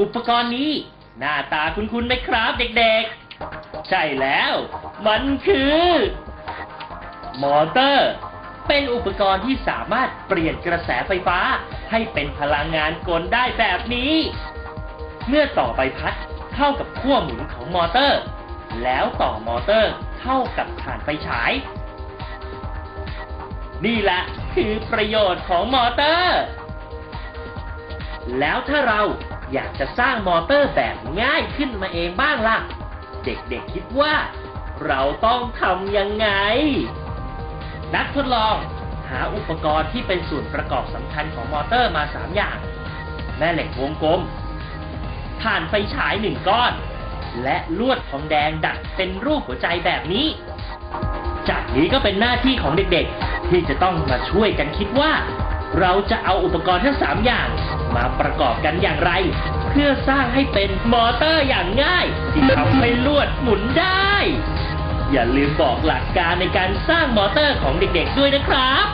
อุปกรณ์นี้ หน้าตาคุ้นๆไหมครับเด็กๆ ใช่แล้ว มันคือ มอเตอร์ เป็นอุปกรณ์ที่สามารถเปลี่ยนกระแสไฟฟ้า ให้เป็นพลังงานกลได้แบบนี้ เมื่อต่อใบพัดเข้ากับขั้วหมุนของมอเตอร์ แล้วต่อมอเตอร์เข้ากับฐานไฟฉาย นี่แหละคือประโยชน์ของมอเตอร์ แล้วถ้าเรา อยากจะสร้างมอเตอร์แบบง่ายขึ้นมาเองบ้างล่ะ เด็กๆคิดว่า เราต้องทำยังไง นักทดลองหาอุปกรณ์ที่เป็นส่วนประกอบสำคัญของมอเตอร์มา 3 อย่าง แม่เหล็กวงกลมถ่านไฟฉายหนึ่งก้อน และลวดทองแดงดัดเป็นรูปหัวใจแบบนี้ จากนี้ก็เป็นหน้าที่ของเด็กๆ ที่จะต้องมาช่วยกันคิดว่า เราจะเอาอุปกรณ์ทั้ง 3 อย่าง มาประกอบกันอย่างไร เพื่อสร้างให้เป็นมอเตอร์อย่างง่าย ที่ทำให้ลวดหมุนได้ อย่าลืมบอกหลักการในการสร้างมอเตอร์ของเด็กๆด้วยนะครับ